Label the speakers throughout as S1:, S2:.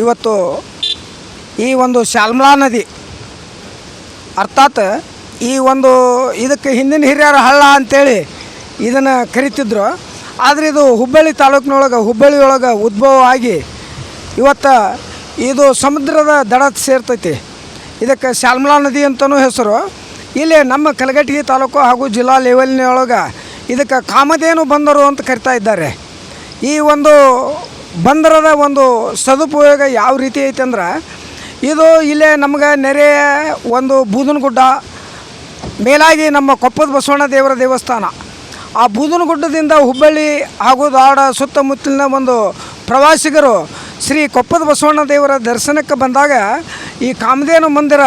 S1: ಇವತ್ತು ಈ ಒಂದು ಶಾಲ್ಮಲಾ ನದಿ, ಅರ್ಥಾತ್ ಈ ಒಂದು ಇದಕ್ಕೆ ಹಿಂದಿನ ಹಿರಿಯರ ಹಳ್ಳ ಅಂತೇಳಿ ಇದನ್ನು ಕರಿತಿದ್ರು. ಆದರೆ ಇದು ಹುಬ್ಬಳ್ಳಿ ತಾಲೂಕಿನೊಳಗೆ, ಹುಬ್ಬಳ್ಳಿಯೊಳಗೆ ಉದ್ಭವ ಆಗಿ ಇವತ್ತು ಇದು ಸಮುದ್ರದ ದಡ ಸೇರ್ತೈತಿ. ಇದಕ್ಕೆ ಶಾಲ್ಮಲಾ ನದಿ ಅಂತಲೂ ಹೆಸರು. ಇಲ್ಲಿ ನಮ್ಮ ಕಲಘಟಗಿ ತಾಲೂಕು ಹಾಗೂ ಜಿಲ್ಲಾ ಲೆವೆಲ್ನೊಳಗೆ ಇದಕ್ಕೆ ಕಾಮಧೇನು ಬಂದರು ಅಂತ ಕರಿತಾ ಇದ್ದಾರೆ. ಈ ಒಂದು ಬಂದರದ ಒಂದು ಸದುಪಯೋಗ ಯಾವ ರೀತಿ ಐತೆ ಅಂದ್ರೆ, ಇದು ಇಲ್ಲೇ ನಮ್ಗೆ ನೆರೆಯ ಒಂದು ಬೂದನಗುಡ್ಡ, ಮೇಲಾಗಿ ನಮ್ಮ ಕೊಪ್ಪದ ಬಸವಣ್ಣ ದೇವರ ದೇವಸ್ಥಾನ. ಆ ಬೂದನಗುಡ್ಡದಿಂದ ಹುಬ್ಬಳ್ಳಿ ಹಾಗೂ ದಾಡ ಸುತ್ತಮುತ್ತಲಿನ ಒಂದು ಪ್ರವಾಸಿಗರು ಶ್ರೀ ಕೊಪ್ಪದ ಬಸವಣ್ಣ ದೇವರ ದರ್ಶನಕ್ಕೆ ಬಂದಾಗ ಈ ಕಾಮಧೇನು ಮಂದಿರ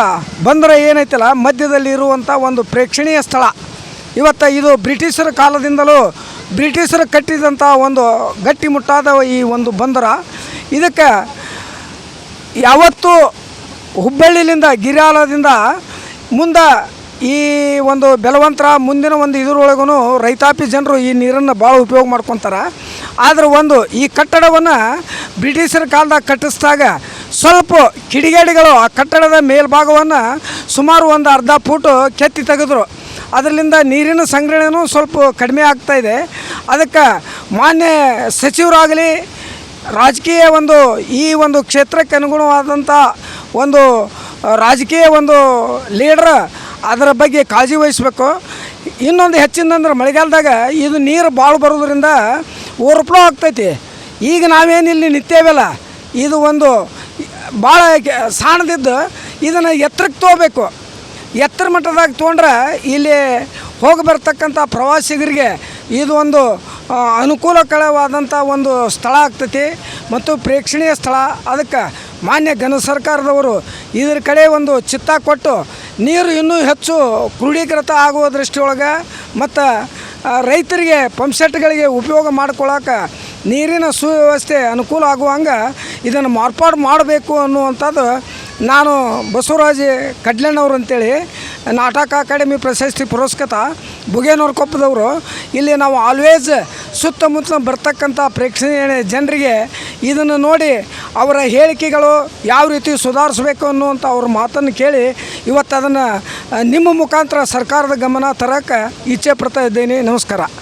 S1: ಬಂದರೆ ಏನೈತಲ್ಲ, ಮಧ್ಯದಲ್ಲಿ ಇರುವಂಥ ಒಂದು ಪ್ರೇಕ್ಷಣೀಯ ಸ್ಥಳ. ಇವತ್ತು ಇದು ಬ್ರಿಟಿಷರ ಕಾಲದಿಂದಲೂ ಬ್ರಿಟಿಷರು ಕಟ್ಟಿದಂಥ ಒಂದು ಗಟ್ಟಿಮುಟ್ಟಾದ ಈ ಒಂದು ಬಂದರ, ಇದಕ್ಕೆ ಯಾವತ್ತೂ ಹುಬ್ಬಳ್ಳಿಲಿಂದ ಗಿರಿಯಾಲದಿಂದ ಮುಂದೆ ಈ ಒಂದು ಬೆಲವಂತರ, ಮುಂದಿನ ಒಂದು ಇದರೊಳಗೂ ರೈತಾಪಿ ಜನರು ಈ ನೀರನ್ನು ಭಾಳ ಉಪಯೋಗ ಮಾಡ್ಕೊತಾರೆ. ಆದರೆ ಒಂದು, ಈ ಕಟ್ಟಡವನ್ನು ಬ್ರಿಟಿಷರ ಕಾಲದಾಗ ಕಟ್ಟಿಸಿದಾಗ ಸ್ವಲ್ಪ ಕಿಡಿಗೇಡಿಗಳು ಆ ಕಟ್ಟಡದ ಮೇಲ್ಭಾಗವನ್ನು ಸುಮಾರು ಒಂದು ಅರ್ಧ ಫೂಟು ಕೆತ್ತಿ ತೆಗೆದ್ರು. ಅದರಿಂದ ನೀರಿನ ಸಂಗ್ರಹಣೆಯೂ ಸ್ವಲ್ಪ ಕಡಿಮೆ ಆಗ್ತಾಯಿದೆ ಅದಕ್ಕೆ ಮಾನ್ಯ ಸಚಿವರಾಗಲಿ, ರಾಜಕೀಯ ಒಂದು ಈ ಒಂದು ಕ್ಷೇತ್ರಕ್ಕೆ ಅನುಗುಣವಾದಂಥ ಒಂದು ರಾಜಕೀಯ ಒಂದು ಲೀಡ್ರ್ ಅದರ ಬಗ್ಗೆ ಕಾಳಜಿ ವಹಿಸ್ಬೇಕು. ಇನ್ನೊಂದು ಹೆಚ್ಚಿನಂದ್ರೆ ಮಳೆಗಾಲದಾಗ ಇದು ನೀರು ಭಾಳ ಬರೋದ್ರಿಂದ ಓವರ್ಫ್ಲೋ ಆಗ್ತೈತಿ. ಈಗ ನಾವೇನು ಇಲ್ಲಿ ನಿಂತೇವಲ್ಲ, ಇದು ಒಂದು ಭಾಳ ಸಾಣದಿದ್ದು ಇದನ್ನು ಎತ್ತರಕ್ಕೆ ತೊಗೋಬೇಕು ಎತ್ತರ ಮಟ್ಟದಾಗ ತೊಗೊಂಡ್ರೆ ಇಲ್ಲಿ ಹೋಗಿ ಬರ್ತಕ್ಕಂಥ ಪ್ರವಾಸಿಗರಿಗೆ ಇದು ಒಂದು ಅನುಕೂಲಕರವಾದಂಥ ಒಂದು ಸ್ಥಳ ಆಗ್ತೈತಿ ಮತ್ತು ಪ್ರೇಕ್ಷಣೀಯ ಸ್ಥಳ. ಅದಕ್ಕೆ ಮಾನ್ಯ ಘನ ಸರ್ಕಾರದವರು ಇದ್ರ ಕಡೆ ಒಂದು ಚಿತ್ತ ಕೊಟ್ಟು ನೀರು ಇನ್ನೂ ಹೆಚ್ಚು ಕ್ರೋಢೀಕೃತ ಆಗುವ ದೃಷ್ಟಿಯೊಳಗೆ ಮತ್ತು ರೈತರಿಗೆ ಪಂಪ್ಸೆಟ್ಗಳಿಗೆ ಉಪಯೋಗ ಮಾಡ್ಕೊಳ್ಳೋಕೆ ನೀರಿನ ಸುವ್ಯವಸ್ಥೆ ಅನುಕೂಲ ಆಗುವಂಗೆ ಇದನ್ನು ಮಾರ್ಪಾಡು ಮಾಡಬೇಕು ಅನ್ನುವಂಥದ್ದು ನಾನು ಬಸವರಾಜ ಕಡ್ಲೆಣ್ಣವ್ರು ಅಂತೇಳಿ ನಾಟಕ ಅಕಾಡೆಮಿ ಪ್ರಶಸ್ತಿ ಪುರಸ್ಕೃತ ಬುಗೇನೂರು ಕೊಪ್ಪದವರು. ಇಲ್ಲಿ ನಾವು ಆಲ್ವೇಸ್ ಸುತ್ತಮುತ್ತಲ ಬರ್ತಕ್ಕಂಥ ಪ್ರೇಕ್ಷಣೀಯ ಜನರಿಗೆ ಇದನ್ನು ನೋಡಿ ಅವರ ಹೇಳಿಕೆಗಳು ಯಾವ ರೀತಿ ಸುಧಾರಿಸಬೇಕು ಅನ್ನುವಂಥ ಅವ್ರ ಮಾತನ್ನು ಕೇಳಿ ಇವತ್ತು ಅದನ್ನು ನಿಮ್ಮ ಮುಖಾಂತರ ಸರ್ಕಾರದ ಗಮನ ತರಕ್ಕೆ ಇಚ್ಛೆ ಪಡ್ತಾ ಇದ್ದೀನಿ. ನಮಸ್ಕಾರ.